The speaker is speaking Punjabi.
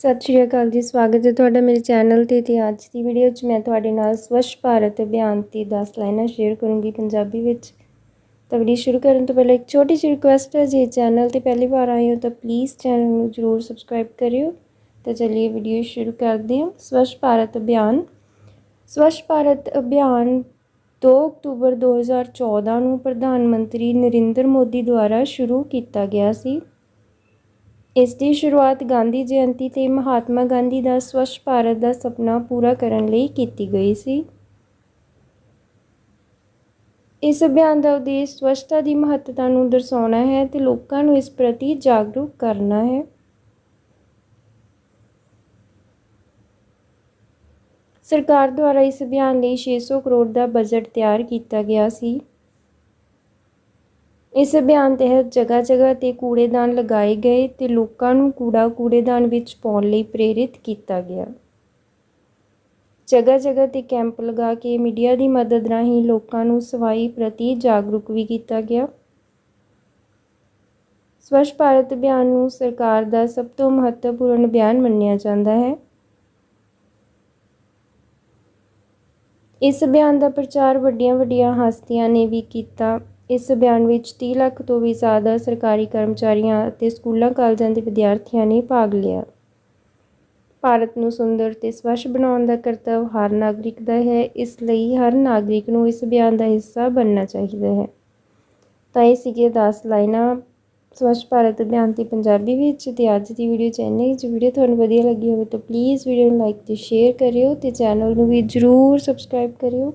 ਸਤਿ ਸ਼੍ਰੀ ਅਕਾਲ ਜੀ, ਸਵਾਗਤ ਹੈ ਤੁਹਾਡਾ ਮੇਰੇ ਚੈਨਲ ਤੇ ਤੇ ਅੱਜ ਦੀ ਵੀਡੀਓ 'ਚ ਮੈਂ ਤੁਹਾਡੇ ਨਾਲ ਸਵੱਛ ਭਾਰਤ ਅਭਿਆਨ ਦੀ 10 ਲਾਈਨਾਂ ਸ਼ੇਅਰ ਕਰੂੰਗੀ ਪੰਜਾਬੀ ਵਿੱਚ। ਤਾਂ ਵੀਡੀਓ ਸ਼ੁਰੂ ਕਰਨ ਤੋਂ ਪਹਿਲਾਂ ਇੱਕ ਛੋਟੀ ਜਿਹੀ ਰਿਕੁਐਸਟ ਹੈ, ਜੇ ਚੈਨਲ ਤੇ ਪਹਿਲੀ ਵਾਰ ਆਏ ਹੋ ਤਾਂ ਪਲੀਜ਼ ਚੈਨਲ ਨੂੰ ਜਰੂਰ ਸਬਸਕ੍ਰਾਈਬ ਕਰਿਓ। ਤਾਂ ਚਲਿਏ ਵੀਡੀਓ ਸ਼ੁਰੂ ਕਰਦੇ ਹਾਂ। ਸਵੱਛ ਭਾਰਤ ਅਭਿਆਨ। ਸਵੱਛ ਭਾਰਤ ਅਭਿਆਨ 2 ਅਕਤੂਬਰ 2014 ਨੂੰ ਪ੍ਰਧਾਨ ਮੰਤਰੀ ਨਰਿੰਦਰ ਮੋਦੀ ਦੁਆਰਾ ਸ਼ੁਰੂ ਕੀਤਾ ਗਿਆ ਸੀ। ਇਸ ਦੀ ਸ਼ੁਰੂਆਤ ਗਾਂਧੀ ਜਯੰਤੀ ਤੇ ਮਹਾਤਮਾ ਗਾਂਧੀ ਦਾ ਸਵੱਛ ਭਾਰਤ ਦਾ ਸੁਪਨਾ ਪੂਰਾ ਕਰਨ ਲਈ ਕੀਤੀ ਗਈ ਸੀ। ਇਸ ਅਭਿਆਨ ਦਾ ਉਦੇਸ਼ ਸਵੱਛਤਾ ਦੀ ਮਹੱਤਤਾ ਨੂੰ ਦਰਸਾਉਣਾ ਹੈ ਤੇ ਲੋਕਾਂ ਨੂੰ ਇਸ ਪ੍ਰਤੀ ਜਾਗਰੂਕ ਕਰਨਾ ਹੈ। ਸਰਕਾਰ ਦੁਆਰਾ ਇਸ ਅਭਿਆਨ ਲਈ 600 ਕਰੋੜ ਦਾ ਬਜਟ ਤਿਆਰ ਕੀਤਾ ਗਿਆ ਸੀ। ਇਸ ਅਭਿਆਨ ਤਹਿਤ ਜਗ੍ਹਾ ਜਗ੍ਹਾ ਤੇ ਕੂੜੇਦਾਨ ਲਗਾਏ ਗਏ ਤੇ ਲੋਕਾਂ ਨੂੰ ਕੂੜਾ ਕੂੜੇਦਾਨ ਵਿੱਚ ਪਾਉਣ ਲਈ ਪ੍ਰੇਰਿਤ ਕੀਤਾ ਗਿਆ। ਜਗ੍ਹਾ ਜਗ੍ਹਾ ਤੇ ਕੈਂਪ ਲਗਾ ਕੇ ਮੀਡੀਆ ਦੀ ਮਦਦ ਰਾਹੀਂ ਲੋਕਾਂ ਨੂੰ ਸਫ਼ਾਈ ਪ੍ਰਤੀ ਜਾਗਰੂਕ ਵੀ ਕੀਤਾ ਗਿਆ। ਸਵੱਛ ਭਾਰਤ ਅਭਿਆਨ ਨੂੰ ਸਰਕਾਰ ਦਾ ਸਭ ਤੋਂ ਮਹੱਤਵਪੂਰਨ ਅਭਿਆਨ ਮੰਨਿਆ ਜਾਂਦਾ ਹੈ। ਇਸ ਅਭਿਆਨ ਦਾ ਪ੍ਰਚਾਰ ਵੱਡੀਆਂ ਵੱਡੀਆਂ ਹਸਤੀਆਂ ਨੇ ਵੀ ਕੀਤਾ। ਇਸ ਅਭਿਆਨ ਵਿੱਚ 30 ਲੱਖ ਤੋਂ ਵੀ ਜ਼ਿਆਦਾ ਸਰਕਾਰੀ ਕਰਮਚਾਰੀਆਂ ਅਤੇ ਸਕੂਲਾਂ, ਕਾਲਜਾਂ ਦੇ ਵਿਦਿਆਰਥੀਆਂ ਨੇ ਭਾਗ ਲਿਆ। ਭਾਰਤ ਨੂੰ ਸੁੰਦਰ ਤੇ ਸਵੱਛ ਬਣਾਉਣ ਦਾ ਕਰਤੱਵ ਹਰ ਨਾਗਰਿਕ ਦਾ ਹੈ। ਇਸ ਲਈ ਹਰ ਨਾਗਰਿਕ ਨੂੰ ਇਸ ਅਭਿਆਨ ਦਾ ਹਿੱਸਾ ਬਣਨਾ ਚਾਹੀਦਾ ਹੈ। ਤਾਂ ਇਹ ਸੀਗੇ 10 ਲਾਈਨਾਂ। ਸਵੱਛ ਭਾਰਤ ਅਭਿਆਨ ਤੇ ਪੰਜਾਬੀ ਵਿੱਚ ਤੇ ਅੱਜ ਦੀ ਵੀਡੀਓ ਚੈਨਲ ਜੇ ਵੀਡੀਓ ਤੁਹਾਨੂੰ ਵਧੀਆ ਲੱਗੀ ਹੋਵੇ ਤਾਂ ਪਲੀਜ਼ ਵੀਡੀਓ ਨੂੰ ਲਾਈਕ ਤੇ ਸ਼ੇਅਰ ਕਰਿਓ ਤੇ ਚੈਨਲ ਨੂੰ ਵੀ ਜਰੂਰ ਸਬਸਕ੍ਰਾਈਬ ਕਰਿਓ।